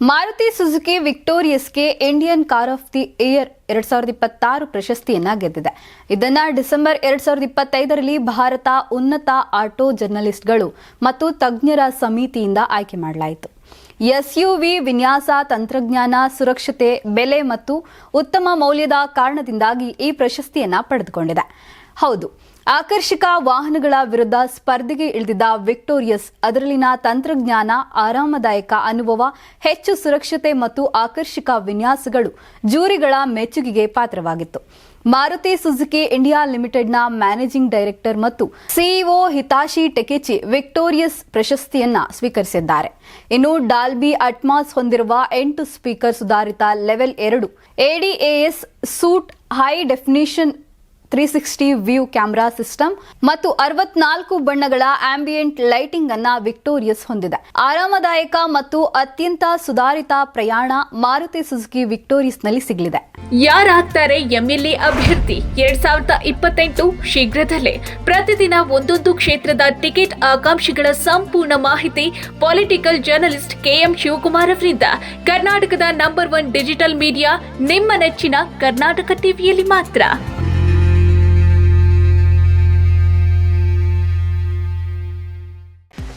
Maruti Suzuki ವಿಕ್ಟೋರಿಯಸ್ಗೆ Indian car of the year ಎರಡ್ ಸಾವಿರದ ಇಪ್ಪತ್ತಾರು ಪ್ರಶಸ್ತಿಯನ್ನ ಗೆದ್ದಿದೆ. ಇದನ್ನ ಡಿಸೆಂಬರ್ ಎರಡ್ ಸಾವಿರದ ಇಪ್ಪತ್ತೈದರಲ್ಲಿ ಭಾರತ ಉನ್ನತ ಆಟೋ ಜರ್ನಲಿಸ್ಟ್ಗಳು ಮತ್ತು ತಜ್ಞರ ಸಮಿತಿಯಿಂದ ಆಯ್ಕೆ ಮಾಡಲಾಯಿತು. ಎಸ್ಯುವಿ ವಿನ್ಯಾಸ, ತಂತ್ರಜ್ಞಾನ, ಸುರಕ್ಷತೆ, ಬೆಲೆ ಮತ್ತು ಉತ್ತಮ ಮೌಲ್ಯದ ಕಾರಣದಿಂದಾಗಿ ಈ ಪ್ರಶಸ್ತಿಯನ್ನ ಪಡೆದುಕೊಂಡಿದೆ. ಹೌದು. ಆಕರ್ಷಕ ವಾಹನಗಳ ವಿರುದ್ಧ ಸ್ಪರ್ಧೆಗೆ ಇಳಿದಿದ್ದ ವಿಕ್ಟೋರಿಯಸ್, ಅದರಲ್ಲಿನ ತಂತ್ರಜ್ಞಾನ ಆರಾಮದಾಯಕ ಅನುಭವ, ಹೆಚ್ಚು ಸುರಕ್ಷತೆ ಮತ್ತು ಆಕರ್ಷಕ ವಿನ್ಯಾಸಗಳು ಜೂರಿಗಳ ಮೆಚ್ಚುಗೆಗೆ ಪಾತ್ರವಾಗಿತ್ತು. ಮಾರುತಿ ಸುಜುಕಿ ಇಂಡಿಯಾ ಲಿಮಿಟೆಡ್ನ ಮ್ಯಾನೇಜಿಂಗ್ ಡೈರೆಕ್ಟರ್ ಮತ್ತು ಸಿಇಒ ಹಿತಾಶಿ ಟೆಕೆಚಿ ವಿಕ್ಟೋರಿಯಸ್ ಪ್ರಶಸ್ತಿಯನ್ನ ಸ್ವೀಕರಿಸಿದ್ದಾರೆ. ಇನ್ನು ಡಾಲ್ಬಿ ಅಟ್ಮಾಸ್ ಹೊಂದಿರುವ ಎಂಟು ಸ್ಪೀಕರ್ ಸುಧಾರಿತ ಲೆವೆಲ್ ಎರಡು ADAS suite high definition three sixty view camera system ಮತ್ತು ಅರವತ್ನಾಲ್ಕು ಬಣ್ಣಗಳ ಆಂಬಿಯೆಂಟ್ ಲೈಟಿಂಗ್ ಅನ್ನ ವಿಕ್ಟೋರಿಯಸ್ ಹೊಂದಿದೆ. ಆರಾಮದಾಯಕ ಮತ್ತು ಅತ್ಯಂತ ಸುಧಾರಿತ ಪ್ರಯಾಣ ಮಾರುತಿ ಸುಜುಕಿ ವಿಕ್ಟೋರಿಯಸ್ನಲ್ಲಿ ಸಿಗಲಿದೆ. ಯಾರಾಗ್ತಾರೆ ಎಂಎಲ್ಎ ಅಭ್ಯರ್ಥಿ? ಎರಡ್ ಸಾವಿರದ ಇಪ್ಪತ್ತೆಂಟು ಶೀಘ್ರದಲ್ಲೇ ಪ್ರತಿದಿನ ಒಂದೊಂದು ಕ್ಷೇತ್ರದ ಟಿಕೆಟ್ ಆಕಾಂಕ್ಷಿಗಳ ಸಂಪೂರ್ಣ ಮಾಹಿತಿ ಪೊಲಿಟಿಕಲ್ ಜರ್ನಲಿಸ್ಟ್ ಕೆಎಂ ಶಿವಕುಮಾರ್ ಅವರಿಂದ. ಕರ್ನಾಟಕದ ನಂಬರ್ ಒನ್ ಡಿಜಿಟಲ್ ಮೀಡಿಯಾ ನಿಮ್ಮ ನೆಚ್ಚಿನ ಕರ್ನಾಟಕ ಟಿವಿಯಲ್ಲಿ ಮಾತ್ರ.